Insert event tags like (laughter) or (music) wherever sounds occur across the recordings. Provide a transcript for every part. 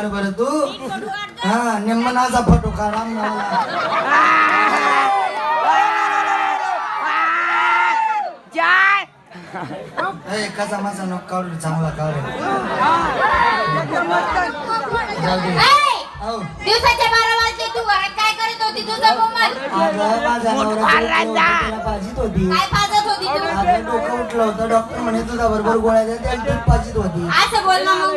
काढ बरं तू हा निम्मनाचा फोटो काढ कसा माझा नको काढू चांगला काढू हो. दिवसाचे बारा वाजले तू घरात काय करत होती? तुझा मोबाईल अगं माझ्या नवऱ्याची डोकं तिला पाजीत होती. काय पाजत होती तू? अगं डोकं उठलं होतं. डॉक्टर म्हणे तुझा बरोबर गोळ्या द्या पाजीत होती. असं बोल ना मग.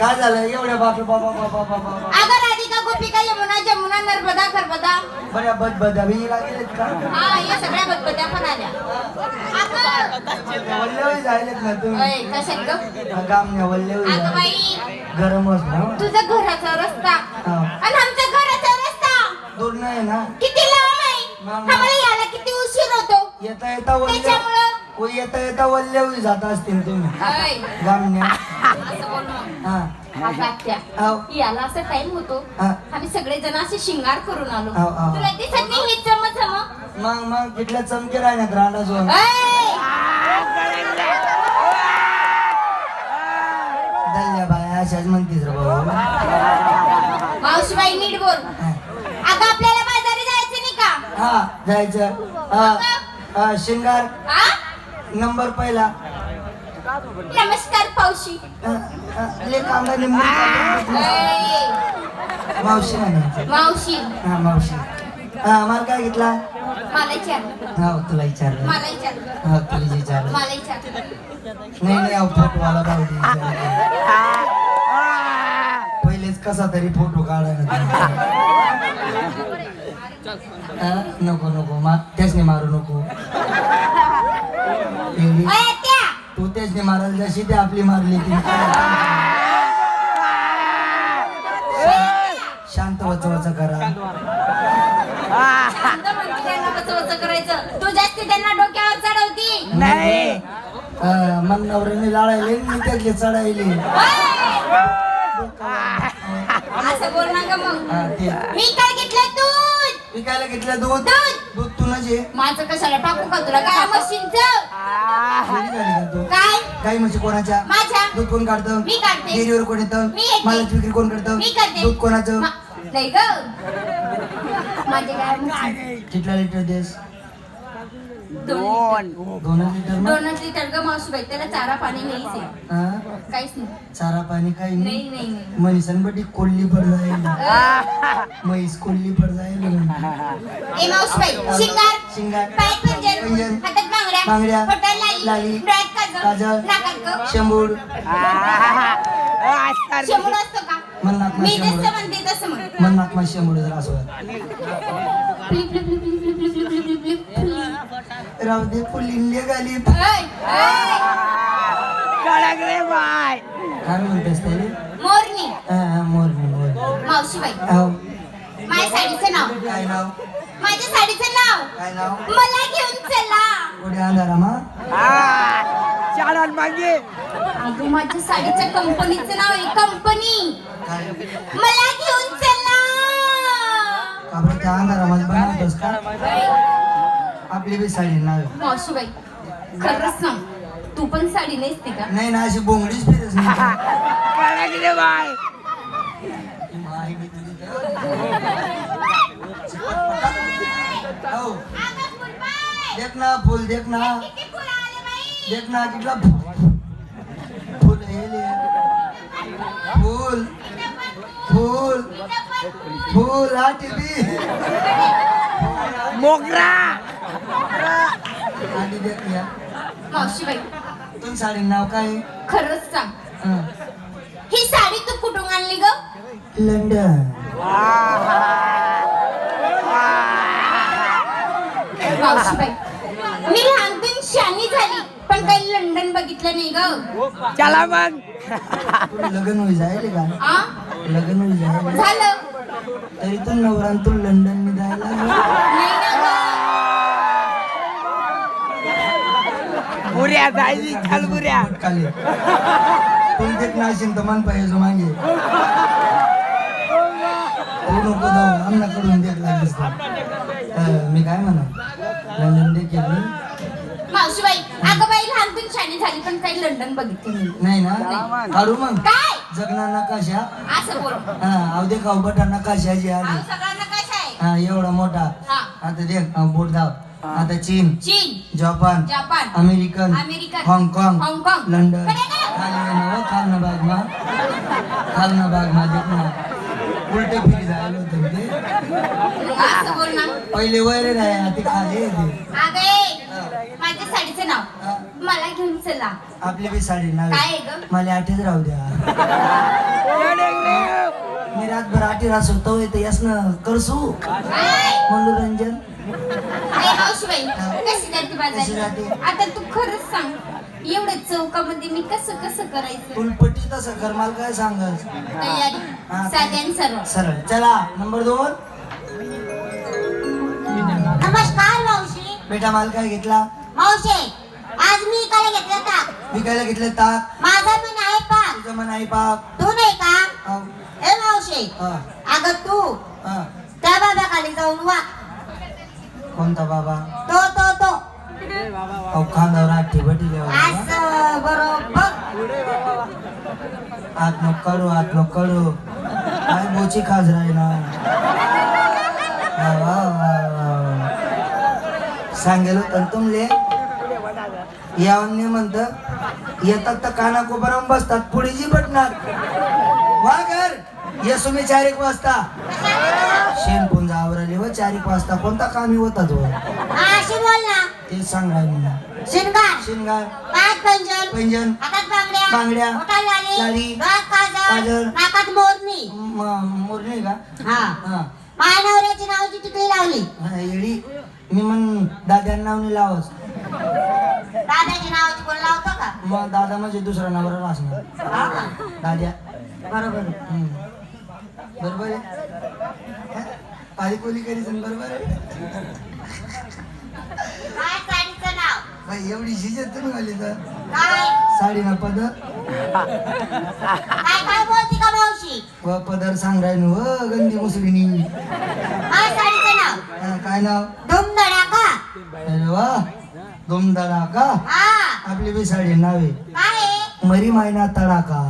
काय झालं? एवढ्या बापरे बाबा बाबा बाबा अगं राधिका गोपिका यमुना जमुना नर्मदा खरबदा बऱ्या बद. बदाबी लागेल का? हा या सगळ्या बदबद्या पण आल्या. अगं वल्लवी जायलेत ना तुम्ही. ऐ, कशात ग? गामने वल्लवी. अगं बाई. गरमच ना? तुझा घराचा रस्ता. हा. आणि आमच्या घराचा रस्ता. दूर नाही ना? किती लांब आहे. लांब. आम्हाला यायला किती उशीर होतो. येता येता वल्ले त्याच्यामुळं हो येता येता वल्लवी जात असतील तुम्ही. असं बोल ना. हा. आव. याला असं टाइम होतो. हा. आम्ही सगळे जण असे शिंगार करून आलो. आव, आव. तुला दिसत नाही हे चम मग मग तिथल्या चमके राहण्यात राहणार जो दल्ल्या बाया अशाच म्हणतीस रे बाबा मावशीबाई नीट बोल. हा. अगं आपल्याला बाजारी जायचं नाही का? हा जायचं. हा. हा शिंगार. हा नंबर पहिला. नमस्कार पावशी. कांदा लिंबू मावशी म्हणायचं मावशी. हा मावशी. हा मला काय घेतला? मला विचार. हा तुला विचारलं मला विचार. हा तुला विचारलं मला विचार. नाही नाही अहो फोटोवाला विचारलं. पहिलेच कसा तरी फोटो काढायला नको नको. मा त्याचने मारू नको. तू त्याचने मारायला जशी ते आपली मारली ती. शांत वच वच करा. वचवच करायचं तू जास्ती त्यांना डोक्यावर चढवती. नाही. अं, मन नवऱ्याने लाळायले मी त्यातले चढायले. असं बोल ना ग मग ते. मी काय घेतलं? दूध. विकायला घेतलं? दूध? दूध. दूध तू नजे माझं कशाला टाकू का? तुला काय मशीनच? झाली का तू काय गाई म्हशी कोणाच्या? माझ्या? दूध कोण काढतं? मी काढते. डेअरीवर कोण येतं? मी येते. मालाची विक्री कोण करतं? मी करते. दूध कोणाचं? मा- नाही ग. माझे काय? कितला लिटर देस? दोन. दोनच लिटर मग? दोनच लिटर ग मावशीबाई. त्याला चारा पाणी नाहीच आहे. हा? काहीच नाही. चारा पाणी काही नाही? नाही नाही नाही. म्हैसन बटी कोल्ली पड जाईल म्हैस कोल्ली पड जाईल ए शिंगार. शिंगार. हातात बांगड्या लाली काजळ शंभूड मन्नाथ मा शंभूड जरा असं राहू दे फुलिंगे गाली. कडक रे बाय. काय म्हणतेस त्याने मोरणी मोरणी मोरणी मावशीबाई. माझ्या साडीचं नाव. काय नाव? माझ्या साडीचं नाव. काय नाव? मला घेऊन चला. पुढे अंधारामा चालन मागे. अगं माझ्या साडीच्या कंपनीचं नाव आहे कंपनी. काय? मला घेऊन चला. का बरं त्या अंधारामध्ये बनवतोस का आपली बी साडी नाव आहे. मावशीबाई खरंच सांग तू पण साडी नेसते का? नाही ना अशी बोंगडीच फिरच नाही. बाय. हो. देख ना फुल देख ना. किती फुलं आले बाई. देख ना कितला फुल हे ले. फुल. फुल. फुल हा टीव्ही मोगरा. आणि देख या. मावशीबाई. तुझी साडी नाव काय? खरंच सांग. हं. ही साडी तू कुठून आणली ग? लंडन. मावशीबाई मी लहानपण शानी झाली पण काही लंडन बघितलं नाही ग. चला मग. तुला लग्न होई का? आ? लग्न होई झालं. तरी तू नवरा तू लंडन मी जायला नाही ना बुऱ्या जायची चल बुऱ्या खाली. तू देख ना असेल तर मान पाहिजे मागे. तू नको जाऊ लागलीस तर. अं, मी काय म्हणा? लंडन देखील मी ग मावशीबाई अगं बाई लहानपण शानी झाली पण काही लंडन बघितलं नाही. नाही ना? काढू मग. काय? जगना नकाशा असं बोल. हा अवदे खाऊ बटा नकाशा जी आली. सगळ्यांना कशा आहे? हा एवढा मोठा. हा. आता देख हा, बोट दाव आता चीन. चीन. जपान. जपान. अमेरिकन. अमेरिकन, हाँगकाँग. हाँगकाँग. लंडन. कडे कडे. खाली आहे ना, खालना बाग मा. खालना बाग मा देख ना उलटे फिरी जायला होतं ते. असं बोल ना. पहिले वैरे नाही ते खाली अगे माझ्या साडीचं. नाव. मला घेऊन चला. आपली बी साडी नाव काय आहे ग? मला आठच राहू द्या. मी रातभर आठी रास होतो येते यास ना करसू. मनोरंजन? आता तू खरंच सांग एवढ्या चौकामध्ये मी कसं कसं करायचं? उलपटी तसं कर मला काय सांगस तयारी. साध्यान सर्व सरळ. चला नंबर दोन. नमस्कार मावशी. बेटा माल काय घेतला? मावशी आज मी इकडे घेतलं का? विकायला घेतले ताक माझा पण आहे पा. तुझं मन आहे पाक तू नाही का? हा, ए मावशी. हा, अगं तू. हा. त्या बाबा खाली जाऊन वा. कोणता बाबा? तो तो तो. अहो खांद्यावर आठी असं बरोबर. आत नको काढू आत नको काढू काय बोची खाज राहिना सांगेल ना तुमले यावन्य म्हणत येतात तर काना कोपरावून बसतात पुढे जी बटणार वा घर येसु तुम्ही चार एक वाजता. शेण पुंजा आवरली व चार एक वाजता. कोणता कामी होता तो? ते सांगाय मी शिनगार. शिनगार. पाच पंजन. पैंजण बांगड्या. लाली. नाकात मोरणी म- मोरणी का? हा. हा. माझ्या नवऱ्याची नावाची टिकली लावली. मी म्हण दाद्यानं नाव नाही लावस दादाची नावाची कोण लावतो का? मग दादा म्हणजे दुसरा नवरा असणार हा का? दाद्या. बरोबर. हम्म. बरोबर आहे? पाणी करी बरोबर आहे? काय बाई एवढी शिजत तुम्ही आली तर. काय? साडी ना पदर. काय काय बोलती का मावशी? व पदर सांगाय न व गंदी मुसळीनी काय साडीचं नाव. हा, काय नाव? धूम धडाका अरे वा दुमदाडा का? हा. आपली बी साडी नावे. काय? आहे? मरी मायना तडाका.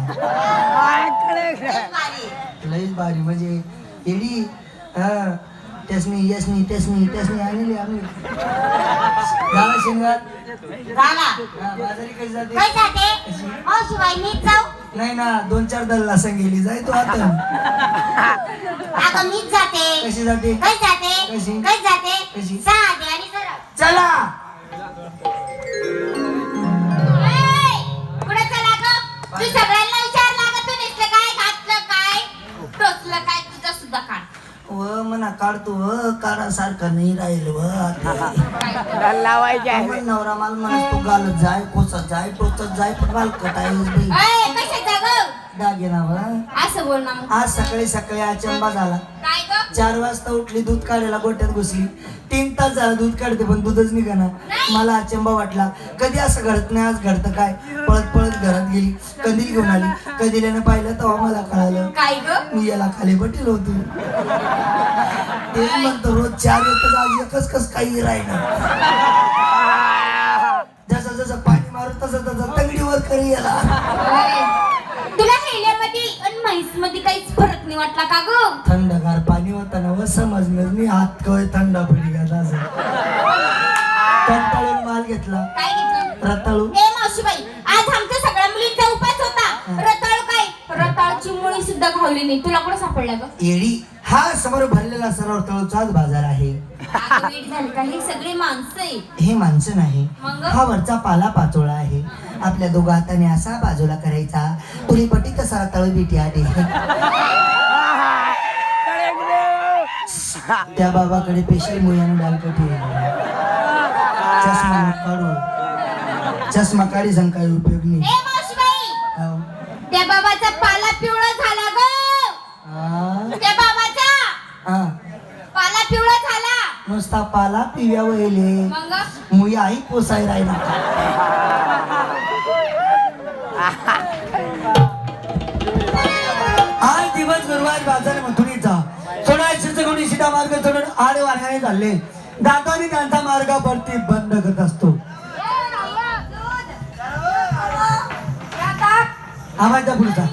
भारी. लईच भारी म्हणजे येडी हा त्यासनी यसनी त्यासनी त्यासनी आणली आम्ही. झाला शेंगार झाला हा, बाजारी कशी जाते काय जाते? मावशी बाई मीच जाऊ. नाही ना दोन चार दल्ला गेली जाय तो आता. अगं मीच जाते. कशी जाते? काय जाते? कशी? काय जाते? कशी? साधे आणि सरळ चला. ए, पुढे चला ग? तू सगळ्यांना विचारला का तू नुसतं काय घातलं काय? टोचलं काय? तुझं सुद्धा काढ व म्हणा काढतो व काढासारखं नाही राहील व आता. डल लावायचे आहे मग नवरा माल म्हणत तो गालत जाय कोसत जाय टोचत जाय पण माल कटायच बाई ग? दागिना व. असं बोल ना मग. आज सकाळी सकाळी अचंबा झाला. चार वाजता उठली दूध काढायला गोट्यात घुसली. तीन तास झाला दूध काढते पण दूधच निघाना. मला अचंबा वाटला. कधी असं घडत नाही आज घडतं काय? पळत पळत घरात गेली. कंदील घेऊन आली? कंदिल्यानं पाहिलं तेव्हा मला कळालं. मी याला खाली बटेल होतो. तेच म्हणतो रोज चार एकच आज एकच कस काही राहिलं जसं जसं पाणी मारू तसं तसं तंगडीवर करी याला. हेल्यामध्ये आणि म्हैसमध्ये काहीच फरक नाही वाटला का ग? थंडगार पाणी होताना व समजलं मी हात कवय थंड पडी गेला असं कंटाळून माल घेतला. काय घेतलं? रताळू. ए मावशीबाई आज आमच्या सगळ्या मुलींचा उपास होता. रताळ काय? रताळची मुळी सुद्धा घावली नाही. तुला कुठं सापडला ग? येडी हा समोर भरलेला सर्व तळूचाच बाजार आहे. अगं, वेड झाली का? हे सगळे माणसं आहे. हे माणसं नाही. मग? हा वरचा पाला पाचोळा आहे. आपल्या दोघा हाताने असा बाजूला करायचा. पुरी पटी तसा तळ बिटी आली. त्या बाबाकडे पेशल मुयानं डालकटी. चष्मा काढू चष्मा काढी सांग काही उपयोग नाही. त्या बाबाचा पाला पिवळा झाला ग? त्या बाबाचा? हा. पाला पिवळा झाला. नुसता पाला पिव्या वहिले मुई आई पोसाय राहिला. आज दिवस गुरुवार बाजार मथुरीचा सोळाशे सगुणी सीता मार्ग सोडून आडे मार्गाने चालले दाताने त्यांचा मार्ग परती बंद करत असतो आवाज पुढचा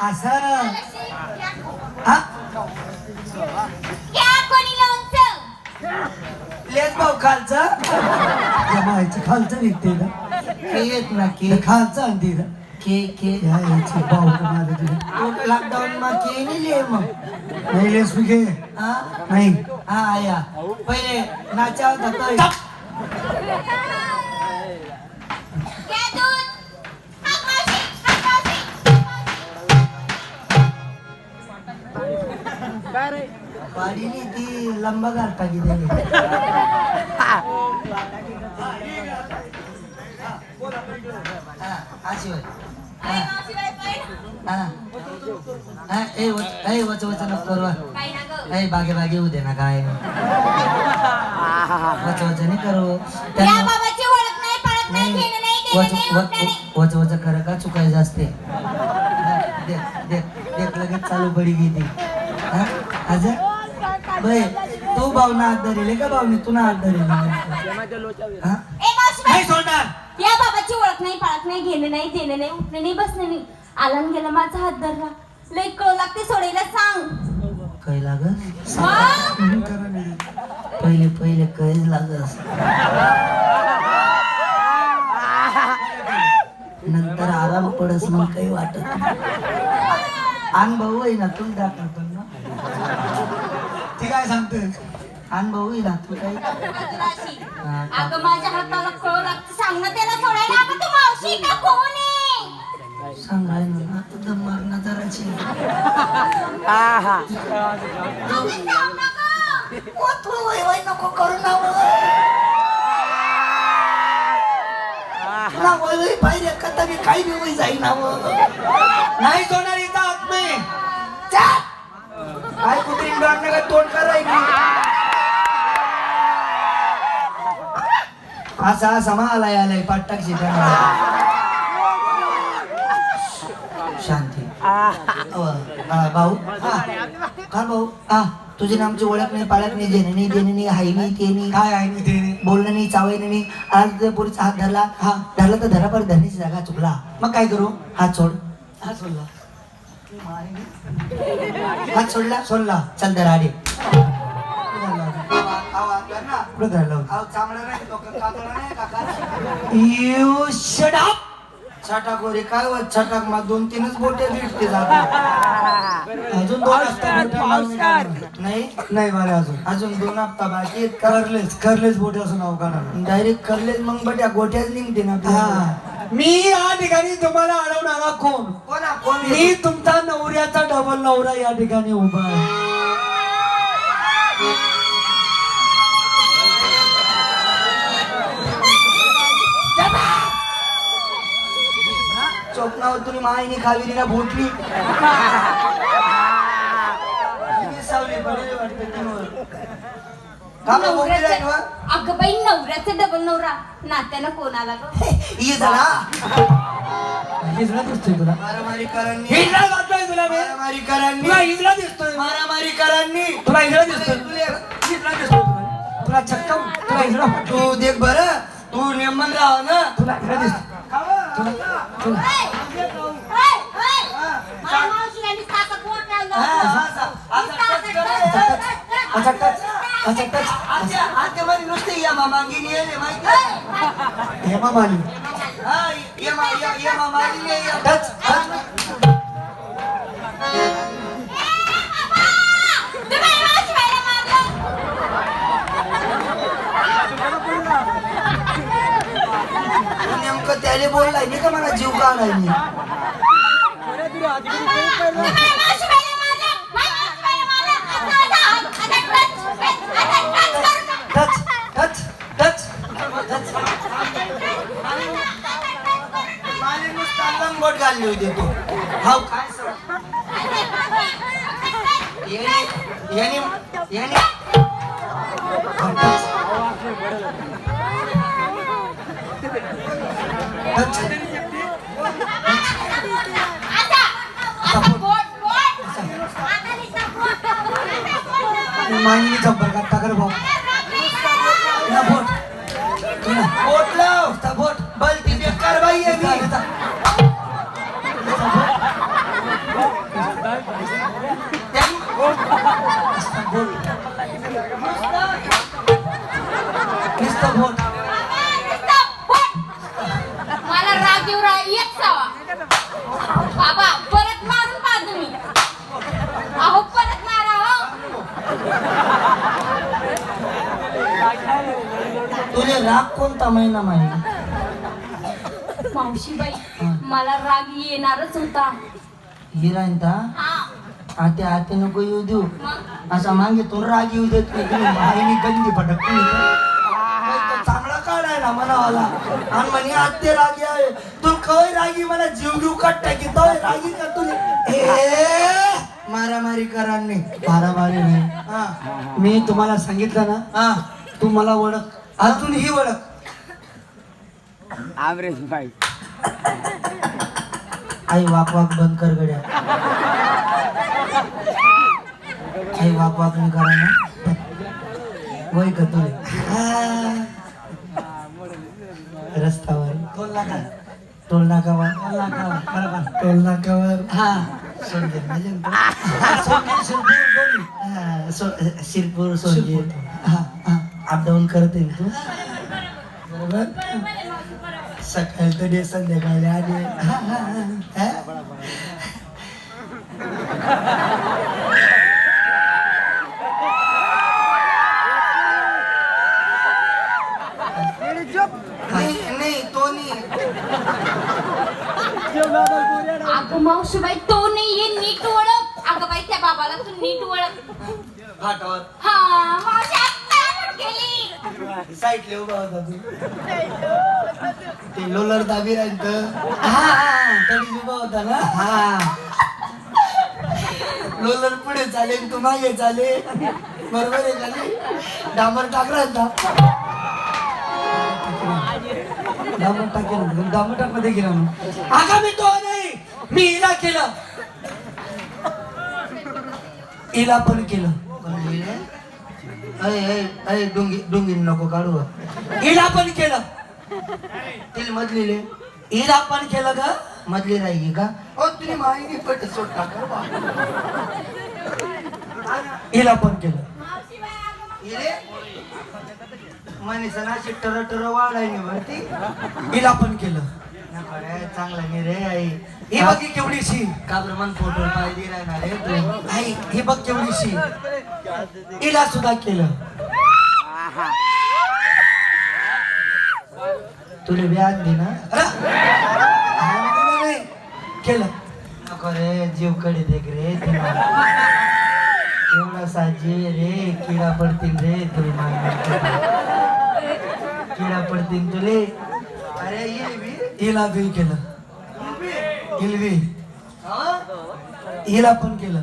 असं भाऊ खालचं. जमायचं खालचं निघते ना. के येत ना के ते खालचं आणते ना के के या याची पाहू का माझं तुझे लॉकडाऊन मा के नाही मग. नाही लेस मी घे हा? नाही. हा आया पहिले नाचा होता तो. घ्या दूध हाक मावशी, हाक मावशी. वाडीली ती लंबा घालता गेलेली हा. अशी होय वच ए वच नको करू? ए बागे बागे होऊ दे ना काय. वच वच नाही करू. वच वच कर का चुकायचं असते देख देख देख लगेच चालू पडी गेली हा आज. बाई तू भावना हात धरेल का भावनी तू ना हात धरेल. हा? ए मावशी बाई. नाही सोडणार. या बाबाची ओळख नाही पाळत नाही घेणं नाही देणं नाही उठणं नाही बसणं नाही. आला न गेला माझा हात धरला. लई कळ लागते सोडायला सांग. काय लागस मग पहिले पहिले कैच लागस नंतर आराम पडस मग काही वाटत अनुभव आहे ना तू दाखवतो काय सांगते अनुभव आहे ना तू काही तुला. अगं माझ्या हाताला कळ लागते. सांग ना त्याला सोडायला. अगं तू मावशी का कोण आहे? सांगाय ना. आता दम मारणं जराची. ओ तू वय वय नको करू ना ना वय वय पाहिजे का? मी काही बी वय जाई ना नाही सोडणार इथं आत नाही चाल. काय कुठे? इंडोर का तोंड करायची असा असा आलाय आलाय. पाटक शांती. भाऊ. हा. का भाऊ? हा. तुझी नामची ओळख नाही पाळख नाही जेणे नाही देणे नाही हाय नाही ते नाही. काय आहे मी ते बोलणं नाही चावायनं नाही. आज पोरीचा हात धरला हा धरला तर धरा पण धरण्याची जागा चुकला. मग काय करू? हात सोड. हा सोडला. हात सोडला सोडला. चल आडे कुठं यू छटाक काय? वर छटाक मा दोन तीनच बोटे भेटते अजून दोन हप्ता बोटे. नाही. नाही मला अजून. अजून दोन हप्ता बाकी आहेत. का करलेच करलेच बोटे असं नाव डायरेक्ट करलेच मग बट्या गोट्याच निघते ना. हा. मी या ठिकाणी तुम्हाला अडवणारा कोण? मी तुमचा नवऱ्याचा डबल नवरा या ठिकाणी उभा आहे. स्वप्नावर तुम्ही मायनी खावी ना भोटली (laughs) सावली पडेल वाटतं तीनवर. का बा भोटली राहील वर? नवऱ्याचं- अगं बाई नवऱ्याचं डबल नवरा. नात्यानं कोण आला गं? ये जरा हिजडा दिसतोय तुला. हिजडा मी. हिजडा दिसतोय. मारामारी करांनी. तुला हिजडा दिसतोय. तुले- हिजडा दिसतोय तुला. तुला चक्का तुला हिजडा तू देख बर. तू नेमन राह ना. तुला हिजडा दिसतोय. तुला तुला ओय! ओय! ओय! माझ्या मावशीला नुसतं असं बोट लावलं. हा, असं- असं नुसतं टच असं कर. Touch, touch, touch. अच्छा टच अच्छा टच आत्या आत्यामध्ये नुसते या मामांगी येले माहिती आहे? हेमा माली हा ये मा या या मामांगी ये या. टच टच तुम्ही माझ्या मावशीबाईला मारलं. तू नेमकं त्याले बोललाय मी का मला जीव काढाय मी तुम्ही माझ्या मावशीबाईला मारलं. माझ्या मावशीबाईला मारलं. आता आता- आता टच, टच, आता टच करू नका. टच टच टच टच माले नुसता लंगोट घालली होती तू. हाव काय सर? याने याने याने. टाकर भाऊ. मावशीबाई मला राग येणारच होता. हिरायंता हा. आते आते नको येऊ देऊ. मग? असा मागेतून राग येऊ देत नाही. गंदी फटकली चांगला काढायला मनावाला आणि म्हणे आते रागी आहे. तू कवय रागी? मला जीव घेऊ कट टाकी तो रागी का तुले? ए मारामारी करा नाही मारामारी नाही हा. मी तुम्हाला सांगितलं ना? हा. तू मला ओळख. अजून ही ओळख. आमरेश भाई आई वाक वाक बंद कर गड्या. आई वाक वाक नाही करा ना. वय का तुले. रस्त्यावर. टोल नाका टोल नाकावर. टोल नाकावर बरोबर टोल नाकावर हा म्हणजे शिरपूर, दोन्ही. सो- शिरपूर सोनगीर शिरपूर. हा. अपडाऊन करते तू. बरोबर. सकाळी तर संध्याकाळी आले हा, हा, हा. हा? नाही नाही तो नाही अगं मावशीबाई तो नाहीये नीट ओळख. अगं बाई त्या बाबाला तू नीट ओळख. फाटावर हा मावशी आत्ता आठवण केली साईडला उभा होता तू. ते लोलर दाबी राहिलं हा. तरी उभा होता ना? हा. लोलर पुढे चाले तू मागे चाले बरोबर आहे खाली डांबर टाकला होता डांबर टाकेल डांबर टाकमध्ये गेला ना अगं मी तो नाही मी हिला केलं. हिला पण केलं. अय डुंगी डुंगी नको काढू. हिला पण केलं. तिला मधली हिला पण केलं का? मधली का? ओ तुम्ही माहिती पट सोड टाका हिला पण केलं. इले मनीषा नाशी टर टर वाढायनी वरती हिला पण केलं. चांगला नाही रे आई. ही बघ ही केवढीशी का फोटो पाहिजे राहणार रे तू? आई ही बघ केवढीशी हिला सुद्धा केलं. तुला व्याज दे ना. हा. केलं. नको रे जीवकडे देख रे एवढा साजी रे किडा पडतील रे तुला. किडा पडतील तुले. अरे हिला बी केलं. हिलवी हिला पण केलं.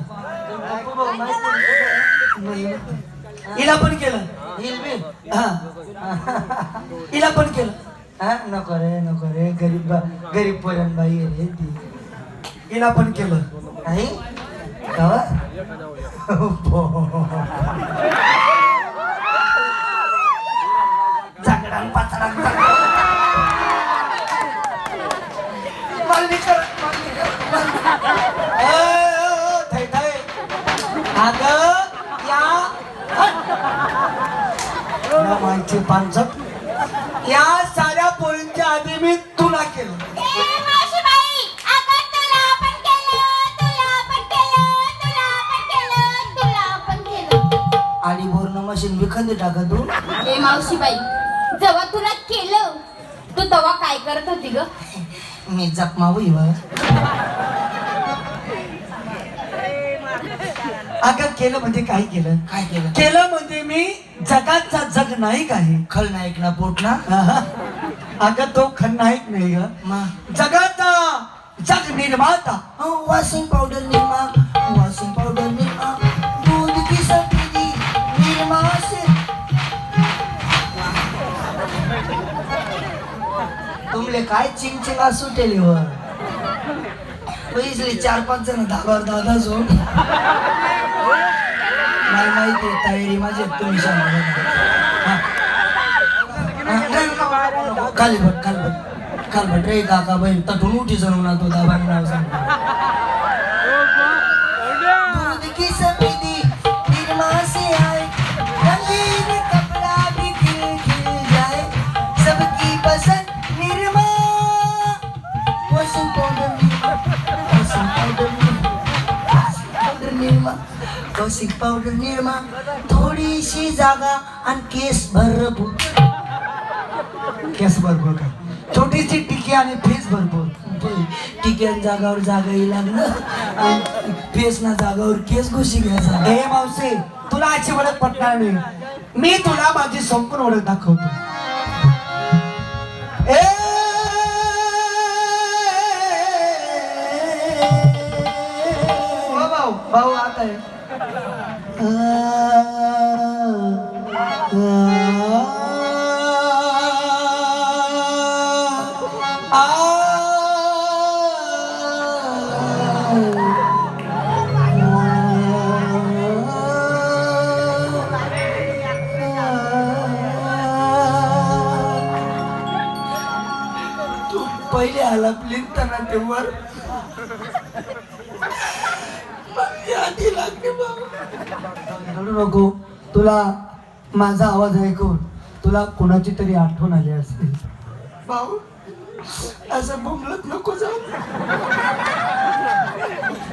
हिला पण केलं. हिलबी हा. हिला पण केलं. हा? नको रे नको रे गरीब गरीब पोरण बाई रे ती. हिला पण केलं. नाही? कवा चांगडान पाचडान मालनी मशीन विखंदी टाका तू ए मावशीबाई जेव्हा तुला केलं तू तेव्हा काय करत होती ग? मी जखमावू बा अगं केलं म्हणजे काय केलं? काय केलं? केलं म्हणजे मी जगाचा जग नाही काही खलनायक ना पोट ना? अगं तो खलनायक नाही ग. जगाचा जग निर्माता. वॉशिंग पावडर निरमा वॉशिंग तुमले काय चिंग चिंग असू टेलीवर पैसले चार पाच जण धाबावर दादा जो नाही माहिती तयारी माझी तुम्ही बट खाली बट रे काका बाई तटून उठी जाऊ ना तो दाबा नाव सांग. वॉशिंग पाउडर निरमा थोडीशी जागा आणि केस भरपूर. केस भरपूर का? छोटीशी टिकी आणि फेस भरपूर. टिक्यान जागावर जागाही लागलं आणि फेस ना जागावर केस घुशी घ्यायचा. हे मावशी तुला आजची ओळख पटणार नाही. मी तुला माझी संपूर्ण ओळख दाखवतो. ए! हो भाऊ भाऊ आता आहे तू पहिले आला लिहिताना तेव्हा मला आधी लागली बाबा रडू नको. तुला माझा आवाज ऐकून तुला कोणाची तरी आठवण आली असेल. भाऊ असं बोंबलत नको जाऊ.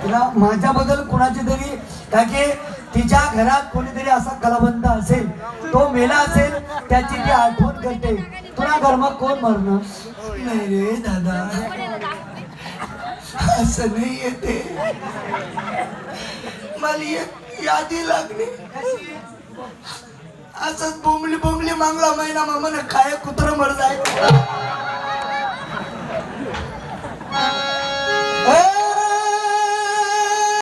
तुला माझ्याबद्दल कुणाची तरी का की तिच्या घरात कोणीतरी असा कलावंत असेल तो मेला असेल त्याची ती आठवण करते. तुला घरमा कोण मरणार नाही रे दादा. असं नाही येते. मला यादी लागली. असंच बोंबली बोंबली मागला महिना मामाने काय कुत्र मर जाय